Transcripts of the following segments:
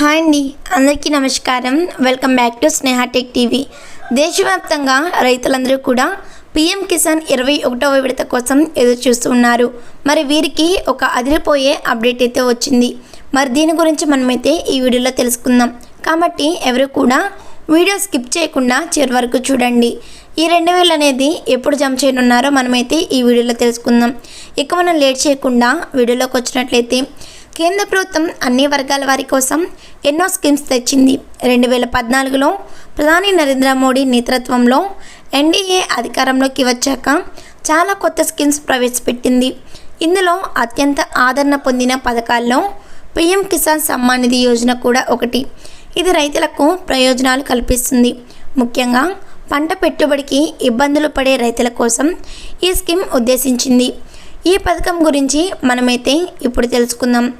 Hi అండి అందరికీ నమస్కారం. Welcome back to Sneha tech TV. దేశవ్యాప్తంగా రైతులందరూ కూడా పీఎం కిసాన్ ఇరవై ఒకటవ విడత కోసం ఎదురు చూస్తూ ఉన్నారు. మరి వీరికి ఒక అదిరిపోయే అప్డేట్ అయితే వచ్చింది. మరి దీని గురించి మనమైతే ఈ వీడియోలో తెలుసుకుందాం. కాబట్టి ఎవరు కూడా వీడియో స్కిప్ చేయకుండా చివరి వరకు చూడండి. ఈ రెండు వేలు అనేది ఎప్పుడు జమ చేయనున్నారో మనమైతే ఈ వీడియోలో తెలుసుకుందాం. ఇక మనం లేట్ చేయకుండా వీడియోలోకి వచ్చినట్లయితే కేంద్ర ప్రభుత్వం అన్ని వర్గాల వారి కోసం ఎన్నో స్కీమ్స్ తెచ్చింది. రెండు వేల పద్నాలుగులో ప్రధాని నరేంద్ర మోడీ నేతృత్వంలో ఎన్డీఏ అధికారంలోకి వచ్చాక చాలా కొత్త స్కీమ్స్ ప్రవేశపెట్టింది. ఇందులో అత్యంత ఆదరణ పొందిన పథకాల్లో పీఎం కిసాన్ సమ్మాన్ నిధి యోజన కూడా ఒకటి. ఇది రైతులకు ప్రయోజనాలు కల్పిస్తుంది. ముఖ్యంగా పంట పెట్టుబడికి ఇబ్బందులు పడే రైతుల కోసం ఈ స్కీమ్ ఉద్దేశించింది. ఈ పథకం గురించి మనమైతే ఇప్పుడు తెలుసుకుందాం.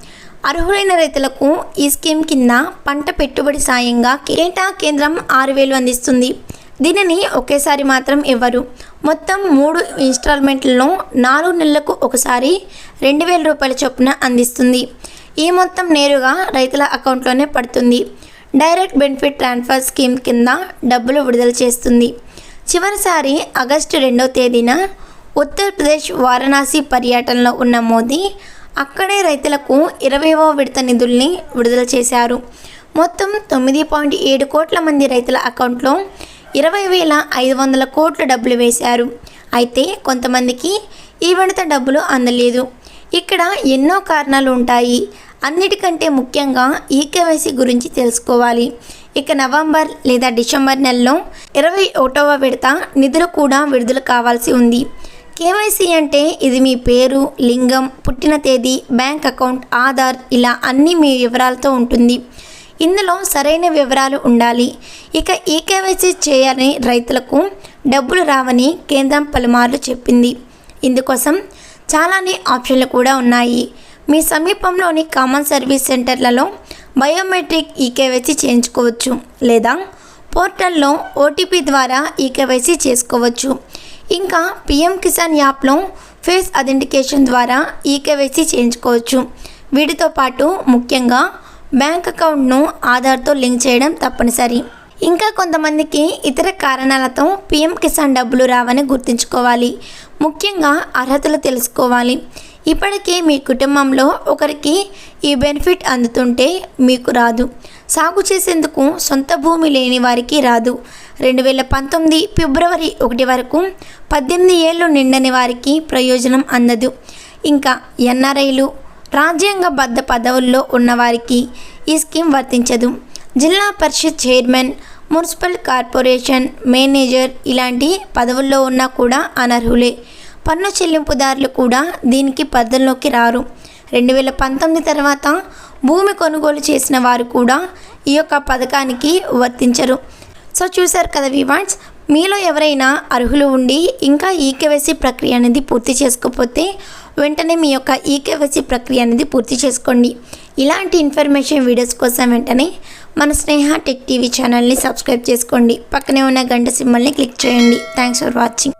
అర్హులైన రైతులకు ఈ స్కీమ్ కింద పంట పెట్టుబడి సాయంగా కేటా కేంద్రం ఆరు వేలు అందిస్తుంది. దీనిని ఒకేసారి మాత్రం ఇవ్వరు. మొత్తం మూడు ఇన్స్టాల్మెంట్లలో నాలుగు నెలలకు ఒకసారి రెండు వేల రూపాయల చొప్పున అందిస్తుంది. ఈ మొత్తం నేరుగా రైతుల అకౌంట్లోనే పడుతుంది. డైరెక్ట్ బెనిఫిట్ ట్రాన్స్ఫర్ స్కీమ్ కింద డబ్బులు విడుదల చేస్తుంది. చివరిసారి ఆగస్టు రెండవ తేదీన ఉత్తరప్రదేశ్ వారణాసి పర్యటనలో ఉన్న మోదీ అక్కడే రైతులకు ఇరవైవ విడత నిధుల్ని విడుదల చేశారు. మొత్తం తొమ్మిది పాయింట్ ఏడు కోట్ల మంది రైతుల అకౌంట్లో ఇరవై వేల ఐదు వందల కోట్ల డబ్బులు వేశారు. అయితే కొంతమందికి ఈ విడత డబ్బులు అందలేదు. ఇక్కడ ఎన్నో కారణాలు ఉంటాయి. అన్నిటికంటే ముఖ్యంగా ఈకేవైసీ గురించి తెలుసుకోవాలి. ఇక నవంబర్ లేదా డిసెంబర్ నెలలో ఇరవై ఒకటవ విడత నిధులు కూడా విడుదల కావాల్సి ఉంది. కేవైసీ అంటే ఇది మీ పేరు లింగం పుట్టిన తేదీ బ్యాంక్ అకౌంట్ ఆధార్ ఇలా అన్నీ మీ వివరాలతో ఉంటుంది. ఇందులో సరైన వివరాలు ఉండాలి. ఇక ఈ కేవైసీ చేయాలని రైతులకు డబ్బులు రావని కేంద్రం పలుమార్లు చెప్పింది. ఇందుకోసం చాలానే ఆప్షన్లు కూడా ఉన్నాయి. మీ సమీపంలోని కామన్ సర్వీస్ సెంటర్లలో బయోమెట్రిక్ ఈకేవైసీ చేయించుకోవచ్చు లేదా పోర్టల్లో ఓటీపీ ద్వారా ఈకేవైసీ చేసుకోవచ్చు. ఇంకా పిఎం కిసాన్ యాప్లో ఫేస్ అథెంటికేషన్ ద్వారా ఈకేవైసీ చేయించుకోవచ్చు. వీటితో పాటు ముఖ్యంగా బ్యాంక్ అకౌంట్ను ఆధార్తో లింక్ చేయడం తప్పనిసరి. ఇంకా కొంతమందికి ఇతర కారణాలతో పిఎం కిసాన్ డబ్బులు రావని గుర్తుంచుకోవాలి. ముఖ్యంగా అర్హతలు తెలుసుకోవాలి. ఇప్పటికే మీ కుటుంబంలో ఒకరికి ఈ బెనిఫిట్ అందుతుంటే మీకు రాదు. సాగు చేసేందుకు సొంత భూమి లేని వారికి రాదు. రెండు వేల పంతొమ్మిది ఫిబ్రవరి ఒకటి వరకు పద్దెనిమిది ఏళ్ళు నిండని వారికి ప్రయోజనం అందదు. ఇంకా ఎన్ఆర్ఐలు రాజ్యాంగబద్ధ పదవుల్లో ఉన్నవారికి ఈ స్కీమ్ వర్తించదు. జిల్లా పరిషత్ చైర్మన్ మున్సిపల్ కార్పొరేషన్ మేనేజర్ ఇలాంటి పదవుల్లో ఉన్నా కూడా అనర్హులే. పన్ను చెల్లింపుదారులు కూడా దీనికి పరిధిలోకి రారు. రెండు వేల పంతొమ్మిది తర్వాత భూమి కొనుగోలు చేసిన వారు కూడా ఈ యొక్క పథకానికి వర్తించరు. సో చూశారు కదా వివాన్స్ మీలో ఎవరైనా అర్హులు ఉండి ఇంకా ఈకేవైసీ ప్రక్రియ అనేది పూర్తి చేసుకోకపోతే వెంటనే మీ యొక్క ఈకేవైసీ ప్రక్రియ అనేది పూర్తి చేసుకోండి. ఇలాంటి ఇన్ఫర్మేషన్ వీడియోస్ కోసం వెంటనే మన స్నేహ టెక్ టీవీ ఛానల్ని సబ్స్క్రైబ్ చేసుకోండి. పక్కనే ఉన్న గంట సింబల్ని క్లిక్ చేయండి. Thanks for watching